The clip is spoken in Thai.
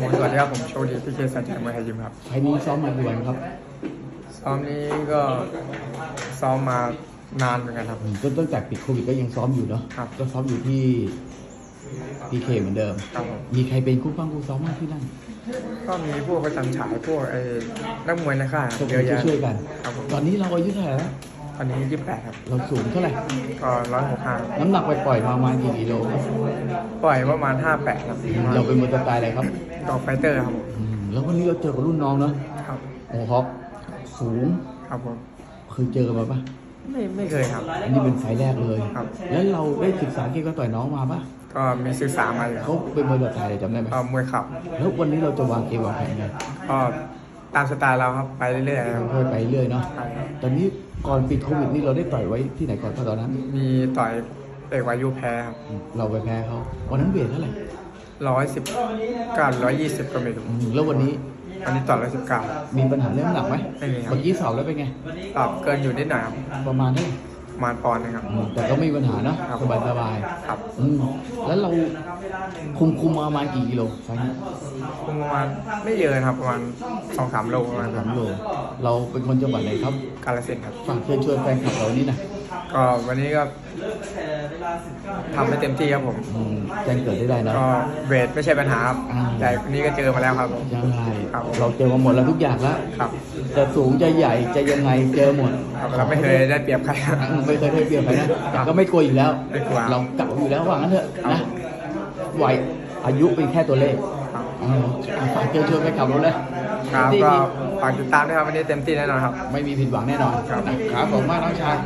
ผมสวัสดีครับผมโชคดีพี่เคสันชัยมวยไทยยิมครับไฟล์นี้ซ้อมมากี่วันครับ ซ้อมนี้ก็ซ้อมมานานเหมือนกันครับอืมก็ตั้งแต่ปิดโควิดก็ยังซ้อมอยู่เนาะครับ ก็ซ้อมอยู่ที่พีเคเหมือนเดิม ครับผมมีใครเป็นคู่ปั้งคู่ซ้อมมากที่นั่นก็มีพวกประจันฉายพวกไอ้นักมวยในค่ายคก็รับเยอะแยะช่วยๆกัน ครับผมตอนนี้เราอายุเท่าไหร่แล้วต อนนี้ยี่สิบแปดครับ เราสูงเท่าไหร่ก็ร้อยหกห้าน้ำหนักไปปล่อยๆมาประมาณกี่กิโลครับปล่อยประมาณห้าแปดครับเราเป็นมวยสไตล์อะไรครับต่อไฟเตอร์ครับผมอืมแล้ววันนี้เราเจอกับรุ่นน้องเนาะครับโอ้ฮอกสูงครับผมเคยเจอกันมาปะไม่ไม่เคยครับ อันนี้เป็นไฟล์แรกเลย ครับ แล้วเราได้ศึกษาเกี่ยวกับต่อยน้องมาปะก็มีศึกษามาอยู่เขาเป็นมวยสไตล์อะไรจำได้ไหมก็มวยเข่าแล้ววันนี้เราจะวางเกมวางแผนไงก็ ตามสไตล์เราครับไปเรื่อยๆครับ ค่อยๆไปเรื่อยเนาะครับ ตอนนี้ก่อนปิดโควิดนี่เราได้ต่อยไว้ที่ไหนก่อนตอนนั้นมีต่อยเอกวายุแพ้ครับเราไปแพ้เขาวันนั้นเวทเท่าไหร่ร้อยสิบกับร้อยยี่สิบก็ไม่รู้อืมแล้ววันนี้อันนี้ต่อร้อยสิบเก้า มีปัญหาเรื่องน้ำหนักไหมไม่มีครับ เมื่อกี้สอบแล้วเป็นไงตอบเกินอยู่นิดหน่อยครับประมาณเท่าไหร่ ประมาณปอนด์หนึงครับอืมแต่ก็ไม่มีปัญหาเนาะครับสบายสบายครับๆอืมแล้วเราคุมคุมมาประมาณกี่กิโลไฟล์นี้ประมาณไม่เยอะครับประมาณสองสามโลประมาณคสารับมโลเราเป็นคนจังหวัดไหนครับกาลสินธุ์ครับฝากเชิญชวนแฟนคลับเรานี่นะก็วันนี้ก็ ทำให้เต็มที่ครับผมอืมแจ้งเกิดได้ได้นะก็เวทไม่ใช่ปัญหาครับอ่าแต่วันนี้ก็เจอมาแล้วครับ ยังไงครับเราเจอมาหมดแล้วทุกอย่างแล้วครับ จะสูงจะใหญ่จะยังไงเจอหมดครับเราไม่เคยได้เปรียบใครครับ ไม่เคยได้เปรียบใครนะแต่ก็ไม่กลัวอยู่แล้ว ไม่กลัว เราเก่าอยู่แล้วว่างั้นเถอะครับนะวัยอายุเป็นแค่ตัวเลขครับอ่าอะฝากเชิญชวนไปขับรถเลยครับที่ก็ฝากติดตามด้วยครับวันนี้เต็มที่แน่นอนครับ ไม่มีผิดหวังแน่นอนครับ ครับผมมากน้องชาย